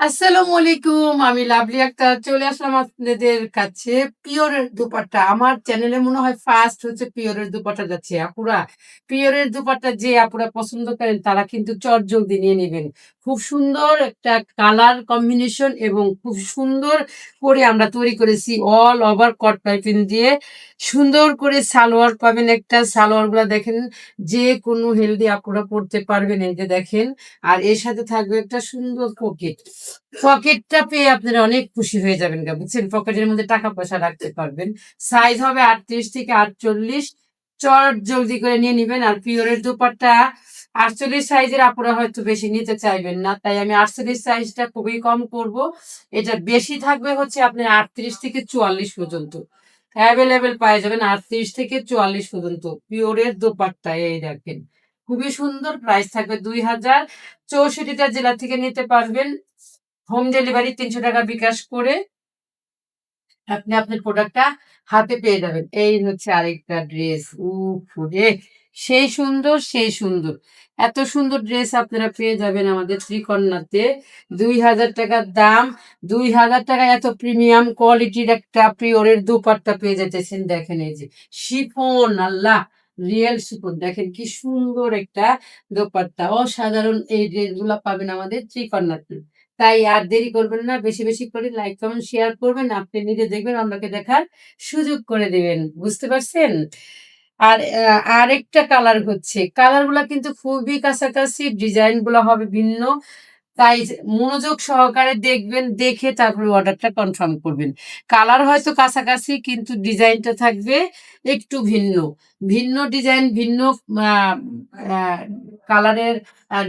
আসসালামু আলাইকুম, আমি লাভলি আক্তার। চলে আসলাম আপনাদের কাছে পিওরের দুপাট্টা। আমার চ্যানেলে মনে হয় ফার্স্ট হচ্ছে পিওরের দুপাট্টা যাচ্ছে আপুরা। পিওরের দুপাট্টা যে আপুরা পছন্দ করেন, তারা কিন্তু চট জলদি নিয়ে নেবেন। খুব সুন্দর একটা কালার কম্বিনেশন এবং খুব সুন্দর করে আমরা তৈরি করেছি অল ওভার কট পাইপিং দিয়ে। সুন্দর করে সালোয়ার পাবেন একটা সালোয়ারগুলা দেখেন, যে কোনো হেলদি আপনারা পড়তে পারবেন এই যে দেখেন। আর এর সাথে থাকবে একটা সুন্দর পকেট পকেটটা পেয়ে আপনারা অনেক খুশি হয়ে যাবেন বুঝছেন? পকেটের মধ্যে টাকা পয়সা রাখতে পারবেন। সাইজ হবে আটত্রিশ থেকে আটচল্লিশ। চট জলদি করে নিয়ে নিবেন আর পিওরের দুপাট্টা আটচল্লিশ সাইজের আপনারা হয়তো বেশি নিতে চাইবেন না, তাই আমি আটচল্লিশ সাইজটা খুবই কম করব। এটা বেশি থাকবে হচ্ছে আপনি আটত্রিশ থেকে চুয়াল্লিশ পর্যন্ত। অ্যাভেলেবেল পাওয়া যাবেন আটত্রিশ থেকে চুয়াল্লিশ পর্যন্ত। পিওরের দোপাট্টা, এই দেখেন। খুবই সুন্দর প্রাইস থাকবে দুই হাজার। চৌষট্টিটা জেলা থেকে নিতে পারবেন। হোম ডেলিভারি তিনশো টাকা বিকাশ করে আপনি আপনার প্রোডাক্টটা হাতে পেয়ে যাবেন। এই হচ্ছে আরেকটা ড্রেস উফরে সেই সুন্দর সেই সুন্দর। এত সুন্দর ড্রেস আপনারা পেয়ে যাবেন আমাদের ত্রিকন্যাতে দুই হাজার টাকার দাম, দুই হাজার টাকা এত প্রিমিয়াম কোয়ালিটির একটা পিওরের দুপাট্টা পেয়ে যেতেছেন দেখেন এই যে। শিফন, আল্লাহ রিয়েল শিফন। দেখেন কি সুন্দর একটা দোপাট্টা। অসাধারণ এই ড্রেসগুলো পাবেন আমাদের ত্রিকন্যাতে তাই আর দেরি করবেন না, বেশি বেশি করে লাইক কমেন্ট শেয়ার করবেন। আপনি নিজে দেখবেন, অন্যকে দেখার সুযোগ করে দেবেন। বুঝতে পারছেন? আর আরেকটা কালার হচ্ছে। কালারগুলা কিন্তু খুবই কাছাকাছি ডিজাইনগুলো হবে ভিন্ন। তাই মনোযোগ সহকারে দেখবেন, দেখে তারপরে অর্ডারটা কনফার্ম করবেন। কালার হয়তো কাছাকাছি, কিন্তু ডিজাইনটা থাকবে একটু ভিন্ন। ভিন্ন ডিজাইন ভিন্ন কালারের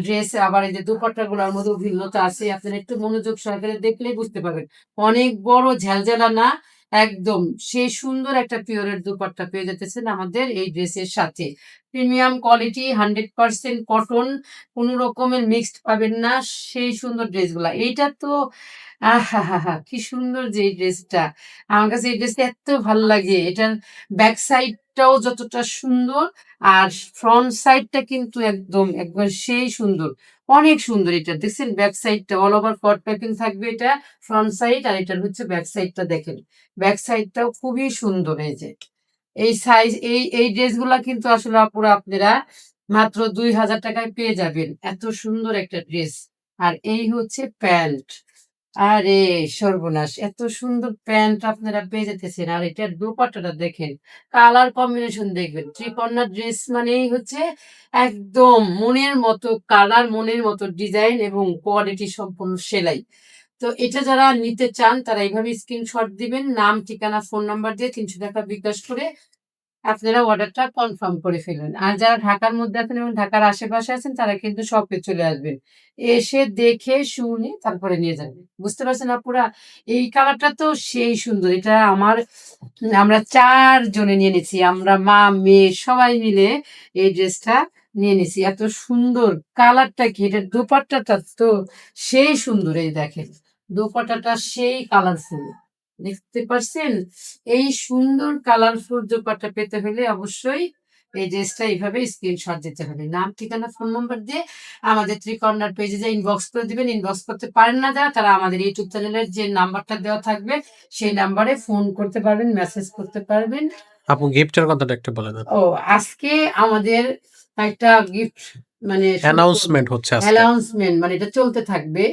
ড্রেস আবার এই যে দুপাট্টা গুলোর মধ্যেও ভিন্নতা আছে। আপনারা একটু মনোযোগ সহকারে দেখলেই বুঝতে পারবেন। অনেক বড় ঝালঝালা না একদম, সেই সুন্দর একটা পিওরের দুপাট্টা পেয়ে যেতেছেন আমাদের এই ড্রেসের সাথে। Premium quality, hundred percent cotton, কোনো রকমের মিক্সড পাবেন না সেই সুন্দর ড্রেসগুলা। এইটা তো আহা হা হা কি সুন্দর যে এই ড্রেসটা। আমার কাছে এই ড্রেসটা এত ভালো লাগে। এটার ব্যাক সাইডটাও যতটা সুন্দর আর ফ্রন্ট সাইডটা কিন্তু একদম একবার সেই সুন্দর। অনেক সুন্দর এটা। দেখছেন ব্যাক সাইডটা অল ওভার কট প্যাকিং থাকবে এটা ফ্রন্ট সাইড আর এটার হচ্ছে ব্যাক সাইডটা দেখেন। ব্যাক সাইডটাও খুবই সুন্দর এই যে। এই সাইজ এই এই ড্রেসগুলা কিন্তু আসলে আপুরা আপনারা মাত্র দুই হাজার টাকায় পেয়ে যাবেন। এত সুন্দর একটা ড্রেস। আর এই হচ্ছে প্যান্ট। আরে, সর্বনাশ! এত সুন্দর প্যান্ট আপনারা পেয়ে যেতেছেন আর এটার দোপাট্টাটা দেখেন, কালার কম্বিনেশন দেখবেন। ত্রিকন্যা ড্রেস মানেই হচ্ছে একদম মনের মতো, কালার মনের মতো ডিজাইন এবং কোয়ালিটি সম্পূর্ণ সেলাই। তো এটা যারা নিতে চান, তারা এইভাবে স্ক্রিনশট দিবেন। নাম, ঠিকানা, ফোন নাম্বার দিয়ে তিনশো টাকা বিকাশ করে আপনারা অর্ডারটা কনফার্ম করে ফেলবেন আর যারা ঢাকার মধ্যে আছেন এবং ঢাকার আশেপাশে আছেন, তারা কিন্তু শপে চলে আসবেন। এসে দেখে, শুনে তারপরে নিয়ে যাবেন। বুঝতে পারছেন আপুরা? এই কালারটা তো সেই সুন্দর। এটা আমার, আমরা চার জনে নিয়ে নিয়েছি। আমরা মা, মেয়ে, সবাই মিলে এই ড্রেসটা নিয়ে নিয়েছি। এত সুন্দর কালারটা কি? এটার দোপাট্টাটা তো সেই সুন্দর, এই দেখেন। দোপাট্টাটা সেই কালারফুল দেখতে পারছেন? এই সুন্দর কালারফুল দোপাট্টা পেতে হলে অবশ্যই এই ড্রেসটা এইভাবে স্ক্রিনশট দিতে হবে। নাম ঠিকানা ফোন নাম্বার দিয়ে আমাদের ত্রিকর্নার পেজে যে ইনবক্স করে দিবেন ইনবক্স করতে পারেন না যারা তারা আমাদের ইউটিউব চ্যানেলের যে নাম্বারটা দেওয়া থাকবে সেই নাম্বারে ফোন করতে পারবেন মেসেজ করতে পারবেন। আপু গিফটের কথাটা একটু বলে দেন ও আজকে আমাদের একটা গিফট মানে অ্যানাউন্সমেন্ট হচ্ছে অ্যানাউন্সমেন্ট মানে এটা চলতে থাকবে।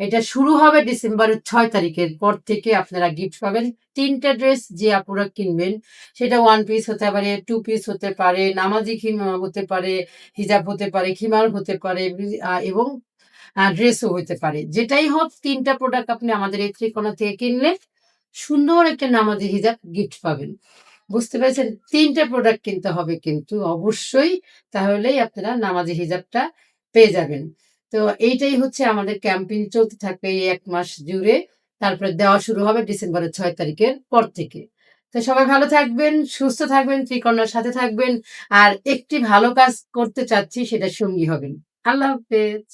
এটা শুরু হবে ডিসেম্বরের ছয় তারিখের পর থেকে আপনারা গিফট পাবেন। তিনটা ড্রেস যে আপনারা কিনবেন সেটা ওয়ান পিস হতে পারে টু পিস হতে পারে নামাজি খিমা হতে পারে হিজাব হতে পারে খিমার হতে পারে এবং ড্রেসও হতে পারে। যেটাই হোক তিনটা প্রোডাক্ট আপনি আমাদের এই ত্রিকোণা থেকে কিনলে সুন্দর একটা নামাজি হিজাব গিফট পাবেন। বুঝতে পেরেছেন? তিনটে প্রোডাক্ট কিনতে হবে কিন্তু অবশ্যই তাহলেই আপনারা নামাজি হিজাবটা পেয়ে যাবেন। তো এইটাই হচ্ছে আমাদের ক্যাম্পেইন চলতে থাকবে এই এক মাস জুড়ে। তারপরে দেওয়া শুরু হবে ডিসেম্বরের ছয় তারিখের পর থেকে। তো সবাই ভালো থাকবেন, সুস্থ থাকবেন ত্রিকন্যার সাথে থাকবেন। আর একটি ভালো কাজ করতে চাচ্ছি সেটা সঙ্গী হবেন। আল্লাহ হাফেজ।